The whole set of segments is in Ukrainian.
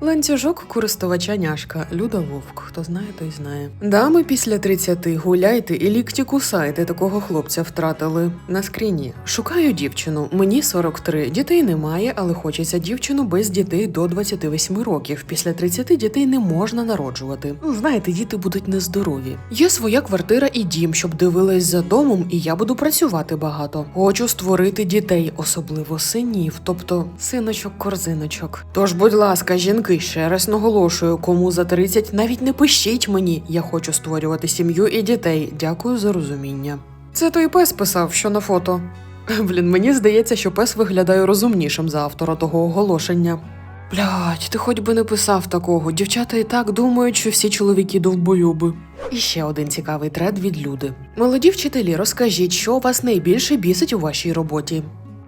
Ланцюжок користувача няшка Люда Вовк. Хто знає, той знає. Дами після 30 гуляйте і лікті кусайте. Такого хлопця втратили на скріні. Шукаю дівчину. Мені 43. Дітей немає, але хочеться дівчину без дітей до 28 років. Після 30 дітей не можна народжувати. Ну, знаєте, діти будуть нездорові. Є своя квартира і дім, щоб дивилась за домом, і я буду працювати багато. Хочу створити дітей, особливо синів, тобто синочок-корзиночок. Тож, будь ласка, жінки, ще раз наголошую, кому за 30, навіть не пишіть мені. Я хочу створювати сім'ю і дітей. Дякую за розуміння. Це той пес писав, що на фото. Блін, мені здається, що пес виглядає розумнішим за автора того оголошення. Блядь, ти хоч би не писав такого. Дівчата і так думають, що всі чоловіки довбойоби. І ще один цікавий тред від люди. Молоді вчителі, розкажіть, що вас найбільше бісить у вашій роботі.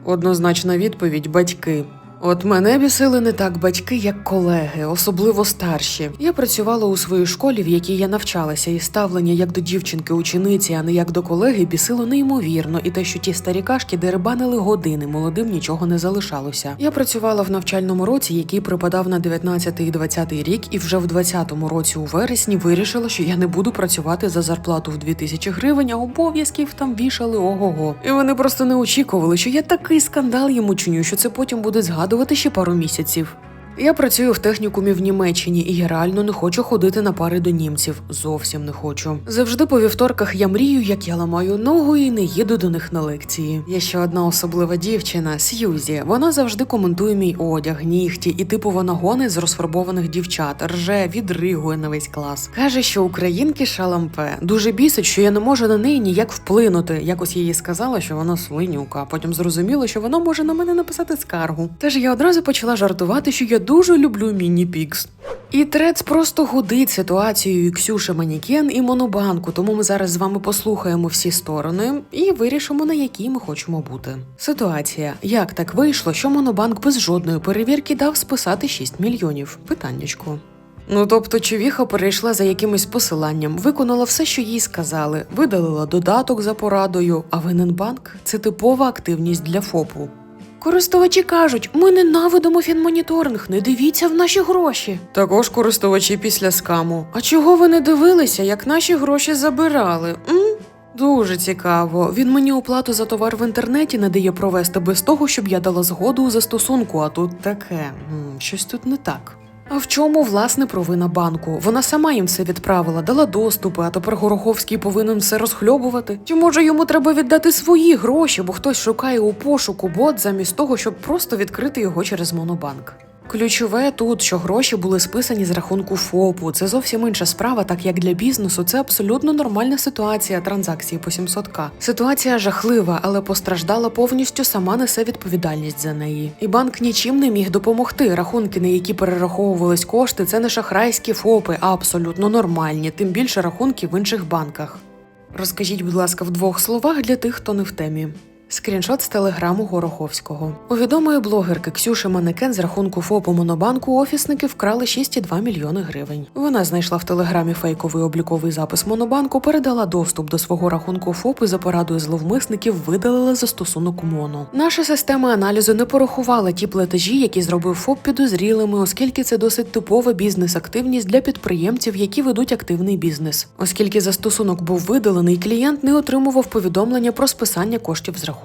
Однозначна відповідь батьки. От мене бісили не так батьки, як колеги, особливо старші. Я працювала у своїй школі, в якій я навчалася, і ставлення як до дівчинки учениці, а не як до колеги, бісило неймовірно, і те, що ті старі кашки деребанили години, молодим нічого не залишалося. Я працювала в навчальному році, який припадав на 19 і 20 рік, і вже в 20-му році у вересні вирішила, що я не буду працювати за зарплату в 2000 гривень, а обов'язків там вішали ого-го. І вони просто не очікували, що я такий скандал їм учиню, що це потім буде згадувати ще пару місяців. Я працюю в технікумі в Німеччині і я реально не хочу ходити на пари до німців. Зовсім не хочу. Завжди по вівторках я мрію, як я ламаю ногу і не їду до них на лекції. Є ще одна особлива дівчина Сьюзі. Вона завжди коментує мій одяг, нігті, і вона гонить з розфарбованих дівчат, рже, відригує на весь клас. Каже, що українки шалампе. Дуже бісить, що я не можу на неї ніяк вплинути. Якось їй сказала, що вона свинюка, потім зрозуміло, що вона може на мене написати скаргу. Тож я одразу почала жартувати, що я дуже люблю міні-пікс. І трец просто гудить ситуацією Ксюши Манікен і Монобанку, тому ми зараз з вами послухаємо всі сторони і вирішимо, на якій ми хочемо бути. Ситуація: як так вийшло, що Монобанк без жодної перевірки дав списати 6 мільйонів? Питаннячко. Ну тобто, човіха перейшла за якимось посиланням, виконала все, що їй сказали, видалила додаток за порадою, а винен банк це типова активність для ФОПу. Користувачі кажуть, ми ненавидимо фінмоніторинг, не дивіться в наші гроші. Також користувачі після скаму. А чого ви не дивилися, як наші гроші забирали? М? Дуже цікаво. Він мені оплату за товар в інтернеті не дає провести без того, щоб я дала згоду у застосунку, а тут таке. М, щось тут не так. А в чому власне провина банку? Вона сама їм все відправила, дала доступи, а тепер Гороховський повинен все розхльобувати. Чи може йому треба віддати свої гроші, бо хтось шукає у пошуку бот замість того, щоб просто відкрити його через монобанк? Ключове тут, що гроші були списані з рахунку ФОПу. Це зовсім інша справа, так як для бізнесу це абсолютно нормальна ситуація транзакції по 700к. Ситуація жахлива, але постраждала повністю сама несе відповідальність за неї. І банк нічим не міг допомогти. Рахунки, на які перераховувались кошти, це не шахрайські ФОПи, а абсолютно нормальні, тим більше рахунки в інших банках. Розкажіть, будь ласка, в двох словах для тих, хто не в темі. Скріншот з телеграму Гороховського. У відомої блогерки Ксюши Манекен з рахунку ФОПу Монобанку офісники вкрали 6,2 мільйони гривень. Вона знайшла в телеграмі фейковий обліковий запис Монобанку, передала доступ до свого рахунку ФОП і за порадою зловмисників видалила застосунок МОНО. Наша система аналізу не порахувала ті платежі, які зробив ФОП підозрілими, оскільки це досить типова бізнес-активність для підприємців, які ведуть активний бізнес. Оскільки застосунок був видалений, клієнт не отримував повідомлення про списання коштів з рахунку.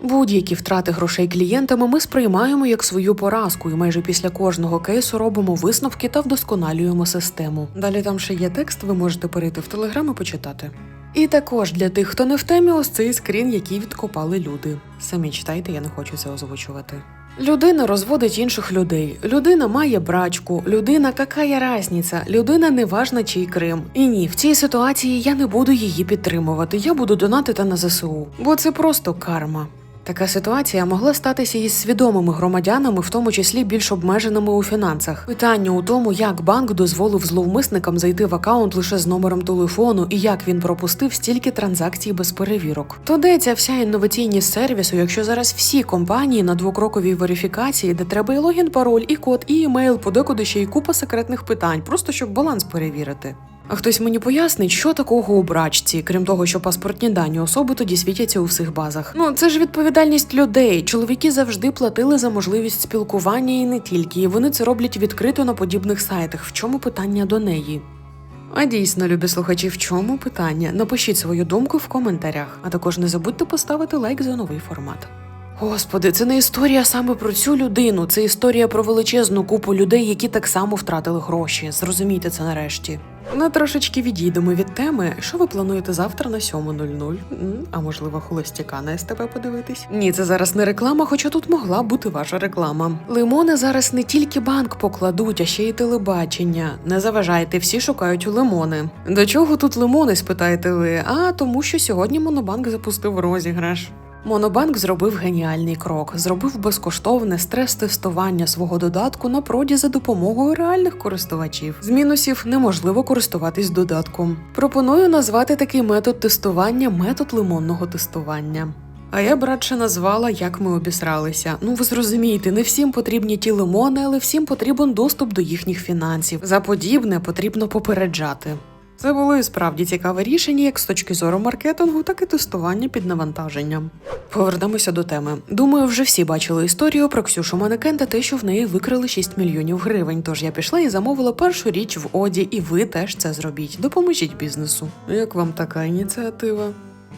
Будь-які втрати грошей клієнтами ми сприймаємо як свою поразку, і майже після кожного кейсу робимо висновки та вдосконалюємо систему. Далі там ще є текст, ви можете перейти в телеграм і почитати. І також для тих, хто не в темі, ось цей скрін, який відкопали люди. Самі читайте, я не хочу це озвучувати. Людина розводить інших людей. Людина має брачку, людина какая разниця, людина неважна чий Крим. І ні, в цій ситуації я не буду її підтримувати. Я буду донатити на ЗСУ, бо це просто карма. Така ситуація могла статися із свідомими громадянами, в тому числі більш обмеженими у фінансах. Питання у тому, як банк дозволив зловмисникам зайти в акаунт лише з номером телефону і як він пропустив стільки транзакцій без перевірок. То де ця вся інноваційність сервісу, якщо зараз всі компанії на двокроковій верифікації, де треба і логін, пароль, і код, і емейл, подекуди ще й купа секретних питань, просто щоб баланс перевірити. А хтось мені пояснить, що такого у брачці, крім того, що паспортні дані особи тоді світяться у всіх базах. Ну це ж відповідальність людей. Чоловіки завжди платили за можливість спілкування і не тільки, і вони це роблять відкрито на подібних сайтах. В чому питання до неї? А дійсно, любі слухачі, в чому питання? Напишіть свою думку в коментарях, а також не забудьте поставити лайк за новий формат. Господи, це не історія саме про цю людину, це історія про величезну купу людей, які так само втратили гроші. Зрозумійте це нарешті. Ми трошечки відійдемо від теми. Що ви плануєте завтра на 7.00? М, А можливо, холостяка на СТБ подивитись? Ні, це зараз не реклама, хоча тут могла бути ваша реклама. Лимони зараз не тільки банк покладуть, а ще й телебачення. Не заважайте, всі шукають лимони. До чого тут лимони? спитаєте ви? А тому, що сьогодні Монобанк запустив розіграш. Монобанк зробив геніальний крок, зробив безкоштовне стрес-тестування свого додатку на проді за допомогою реальних користувачів. З мінусів неможливо користуватись додатком. Пропоную назвати такий метод тестування метод лимонного тестування. А я б радше назвала, як ми обісралися. Ну ви зрозумієте, не всім потрібні ті лимони, але всім потрібен доступ до їхніх фінансів. За подібне потрібно попереджати. Це було і справді цікаве рішення, як з точки зору маркетингу, так і тестування під навантаженням. Повернемося до теми. Думаю, вже всі бачили історію про Ксюшу Манекен та те, що в неї викрали 6 мільйонів гривень. Тож я пішла і замовила першу річ в оді, і ви теж це зробіть. Допоможіть бізнесу. Як вам така ініціатива?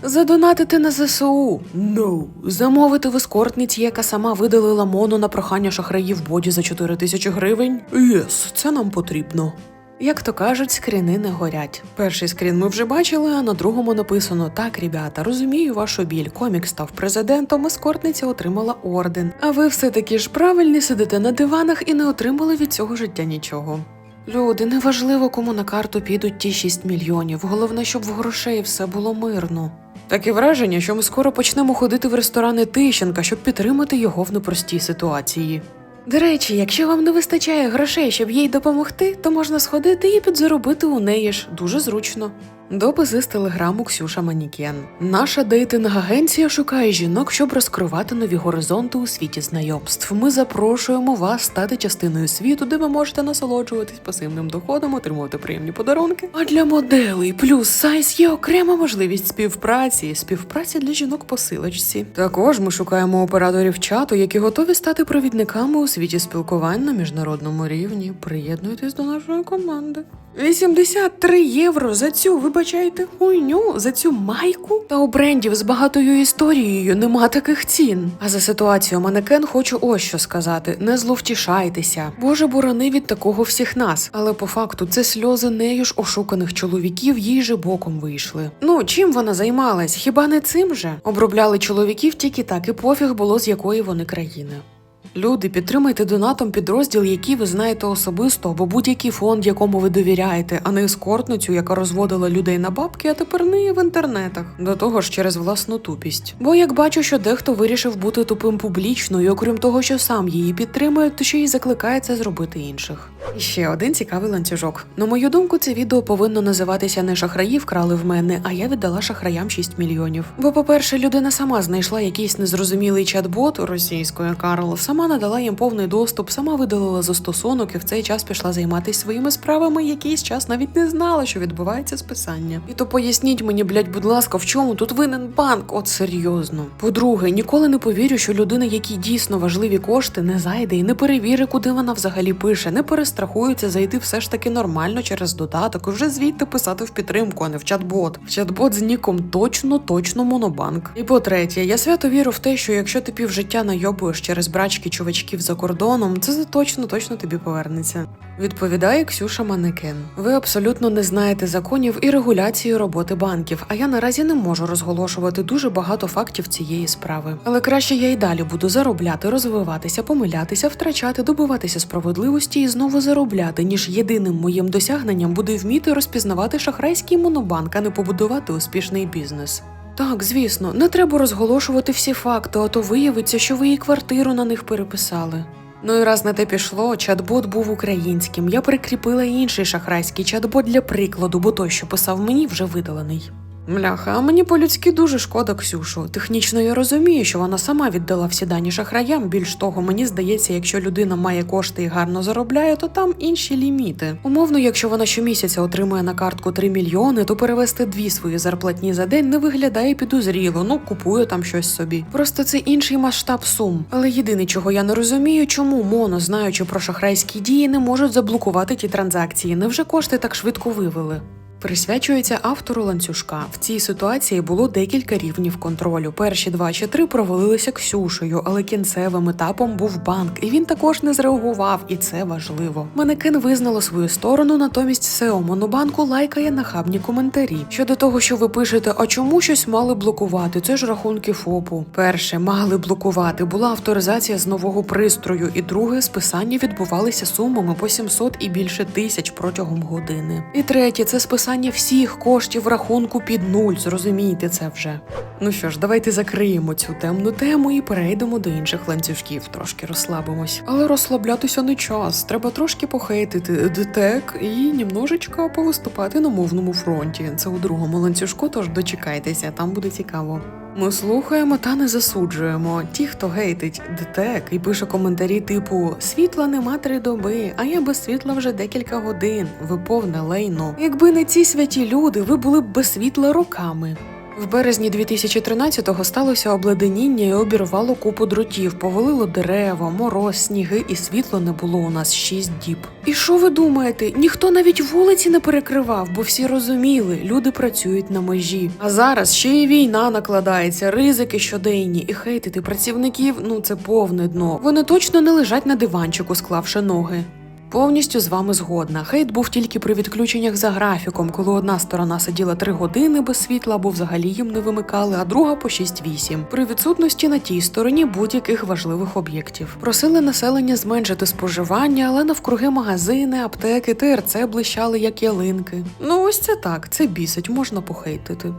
Задонатити на ЗСУ No. Замовити в ескортниці, яка сама видалила моно на прохання шахраїв боді за 4 тисячі гривень. Єс, це нам потрібно. Як то кажуть, скріни не горять. Перший скрін ми вже бачили, а на другому написано: так, ребята, розумію вашу біль. Комік став президентом, ескортниця отримала орден. А ви все таки ж правильні сидите на диванах і не отримали від цього життя нічого. Люди, неважливо, кому на карту підуть ті 6 мільйонів. Головне, щоб в грошей все було мирно. Таке враження, що ми скоро почнемо ходити в ресторани Тищенка, щоб підтримати його в непростій ситуації. До речі, якщо вам не вистачає грошей, щоб їй допомогти, то можна сходити і підзаробити у неї ж дуже зручно. Дописи з телеграму Ксюша Манікен. Наша дейтинг-агенція шукає жінок, щоб розкривати нові горизонти у світі знайомств. Ми запрошуємо вас стати частиною світу, де ви можете насолоджуватись пасивним доходом, отримувати приємні подарунки. А для моделей плюс сайз є окрема можливість співпраці, співпраці для жінок по силочці. Також ми шукаємо операторів чату, які готові стати провідниками у світі спілкувань на міжнародному рівні. Приєднуйтесь до нашої команди. 83 євро за цю, вибачайте, хуйню, за цю майку. Та у брендів з багатою історією нема таких цін. А за ситуацію манекен хочу ось що сказати: не зловтішайтеся. Боже борони від такого всіх нас. Але по факту це сльози нею ж ошуканих чоловіків їй же боком вийшли. Ну чим вона займалась? Хіба не цим же? Обробляли чоловіків тільки так, і пофіг було з якої вони країни. Люди, підтримайте донатом підрозділ, який ви знаєте особисто, або будь-який фонд, якому ви довіряєте, а не ескортницю, яка розводила людей на бабки, а тепер ниє в інтернетах. До того ж через власну тупість. Бо як бачу, що дехто вирішив бути тупим публічно, і окрім того, що сам її підтримує, то ще й закликає це зробити інших. І ще один цікавий ланцюжок. На мою думку, це відео повинно називатися не шахраї вкрали в мене, а я віддала шахраям 6 мільйонів. Бо, по-перше, людина сама знайшла якийсь незрозумілий чат-бот російською Карл, сама надала їм повний доступ, сама видалила застосунок і в цей час пішла займатися своїми справами. Якийсь час навіть не знала, що відбувається списання. І то поясніть мені, блядь, будь ласка, в чому тут винен банк? От серйозно. По-друге, ніколи не повірю, що людина, якій дійсно важливі кошти, не зайде і не перевірить, куди вона взагалі пише, не перестрахується зайти все ж таки нормально через додаток і вже звідти писати в підтримку, а не в чат-бот. В чат-бот з ніком точно, точно монобанк. І по-третє, я свято вірю в те, що якщо ти півжиття найобуєш через брачки чувачків за кордоном, це точно точно тобі повернеться. Відповідає Ксюша Манекен. Ви абсолютно не знаєте законів і регуляції роботи банків, а я наразі не можу розголошувати дуже багато фактів цієї справи. Але краще я й далі буду заробляти, розвиватися, помилятися, втрачати, добиватися справедливості і знову заробляти, ніж єдиним моїм досягненням буде вміти розпізнавати шахрайський монобанк, а не побудувати успішний бізнес. Так, звісно, не треба розголошувати всі факти, а то виявиться, що ви її квартиру на них переписали. Ну і раз на те пішло, чат-бот був українським. Я прикріпила інший шахрайський чат-бот для прикладу, бо той, що писав мені, вже видалений. Мляха, а мені по-людськи дуже шкода Ксюшу. Технічно я розумію, що вона сама віддала всі дані шахраям. Більш того, мені здається, якщо людина має кошти і гарно заробляє, то там інші ліміти. Умовно, якщо вона щомісяця отримує на картку 3 мільйони, то перевести дві свої зарплатні за день не виглядає підозріло. Ну купує там щось собі. Просто це інший масштаб сум. Але єдине, чого я не розумію, чому моно, знаючи про шахрайські дії, не можуть заблокувати ті транзакції. Невже кошти так швидко вивели? Присвячується автору ланцюжка. В цій ситуації було декілька рівнів контролю. Перші два чи три провалилися Ксюшею, але кінцевим етапом був банк, і він також не зреагував, і це важливо. Манекен визнало свою сторону, натомість СЕО Монобанку лайкає нахабні коментарі щодо того, що ви пишете, а чому щось мали блокувати? Це ж рахунки ФОПу. Перше мали блокувати була авторизація з нового пристрою, і друге списання відбувалися сумами по 700 і більше тисяч протягом години. І третє це списання всіх коштів рахунку під нуль. Зрозумійте це вже. Ну що ж, давайте закриємо цю темну тему і перейдемо до інших ланцюжків. Трошки розслабимось. Але розслаблятися не час. Треба трошки похейтити детек і німножечко повиступати на мовному фронті. Це у другому ланцюжку, тож дочекайтеся, там буде цікаво. Ми слухаємо та не засуджуємо. Ті, хто гейтить ДТЕК і пише коментарі типу Світла нема три доби, а я без світла вже декілька годин. Ви повне лейно. Якби не ці святі люди, ви були б без світла роками. В березні 2013-го сталося обледеніння і обірвало купу дротів, повалило дерева, мороз, сніги, і світло не було у нас шість діб. І що ви думаєте? Ніхто навіть вулиці не перекривав, бо всі розуміли, люди працюють на межі. А зараз ще й війна накладається, ризики щоденні, і хейтити працівників ну це повне дно. Вони точно не лежать на диванчику, склавши ноги. Повністю з вами згодна. Хейт був тільки при відключеннях за графіком, коли одна сторона сиділа 3 години без світла або взагалі їм не вимикали, а друга по 6-8. При відсутності на тій стороні будь-яких важливих об'єктів. Просили населення зменшити споживання, але навкруги магазини, аптеки, ТРЦ блищали як ялинки. Ну ось це так, це бісить, можна похейтити.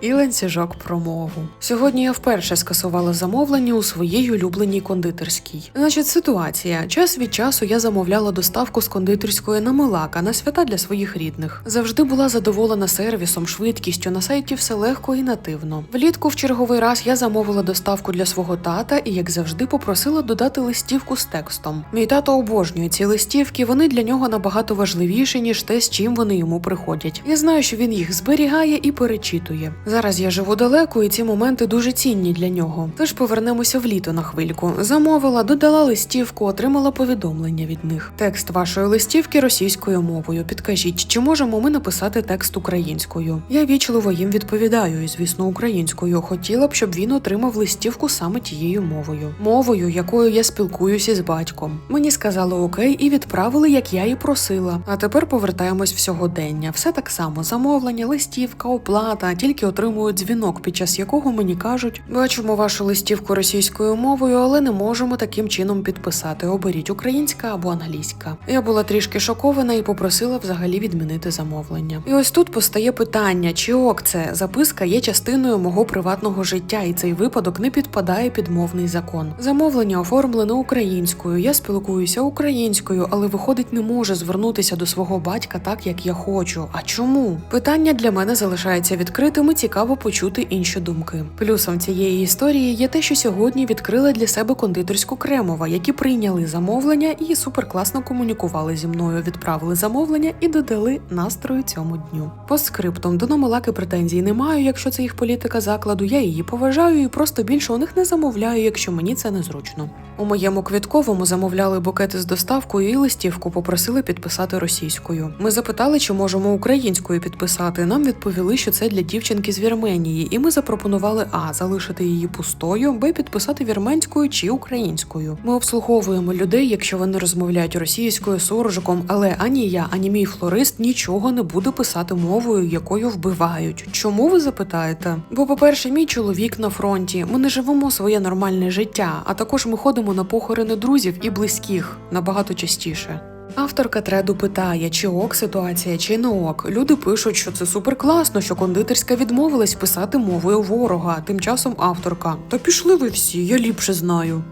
І ланцюжок про мову. Сьогодні я вперше скасувала замовлення у своїй улюбленій кондитерській. Значить, ситуація. Час від часу я замовляла доставку з кондитерської на Милака на свята для своїх рідних. Завжди була задоволена сервісом, швидкістю. На сайті все легко і нативно. Влітку в черговий раз я замовила доставку для свого тата і, як завжди, попросила додати листівку з текстом. Мій тато обожнює ці листівки. Вони для нього набагато важливіші, ніж те, з чим вони йому приходять. Я знаю, що він їх зберігає і перечитує. Зараз я живу далеко, і ці моменти дуже цінні для нього. Тож повернемося в літо на хвильку. Замовила, додала листівку, отримала повідомлення від них. Текст вашої листівки російською мовою. Підкажіть, чи можемо ми написати текст українською? Я вічливо їм відповідаю, і звісно, українською. Хотіла б, щоб він отримав листівку саме тією мовою, мовою, якою я спілкуюся з батьком. Мені сказали окей і відправили, як я і просила. А тепер повертаємось в сьогодення. Все так само: замовлення, листівка, оплата, тільки отримую дзвінок, під час якого мені кажуть: бачимо вашу листівку російською мовою, але не можемо таким чином підписати. Оберіть українська або англійська. Я була трішки шокована і попросила взагалі відмінити замовлення. І ось тут постає питання: чи ок це записка є частиною мого приватного життя, і цей випадок не підпадає під мовний закон. Замовлення оформлено українською. Я спілкуюся українською, але виходить, не може звернутися до свого батька так, як я хочу. А чому? Питання для мене залишається відкритим і цікаво почути інші думки. Плюсом цієї історії є те, що сьогодні відкрила для себе кондитерську Кремова, які прийняли замовлення і суперкласно комунікували зі мною, відправили замовлення і додали настрою цьому дню. По скриптум до Номелаки претензій не маю, якщо це їх політика закладу. Я її поважаю і просто більше у них не замовляю, якщо мені це незручно. У моєму квітковому замовляли букети з доставкою і листівку попросили підписати російською. Ми запитали, чи можемо українською підписати. Нам відповіли, що це для дівчинки Вірменії, і ми запропонували а залишити її пустою, б підписати вірменською чи українською. Ми обслуговуємо людей, якщо вони розмовляють російською суржиком, але ані я, ані мій флорист нічого не буде писати мовою, якою вбивають. Чому ви запитаєте? Бо, по-перше, мій чоловік на фронті. Ми не живемо своє нормальне життя, а також ми ходимо на похорони друзів і близьких набагато частіше. Авторка треду питає, чи ок ситуація, чи не ок. Люди пишуть, що це супер класно, що кондитерська відмовилась писати мовою ворога. Тим часом авторка. Та пішли ви всі, я ліпше знаю.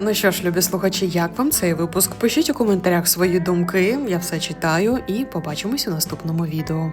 Ну що ж, любі слухачі, як вам цей випуск? Пишіть у коментарях свої думки, я все читаю і побачимось у наступному відео.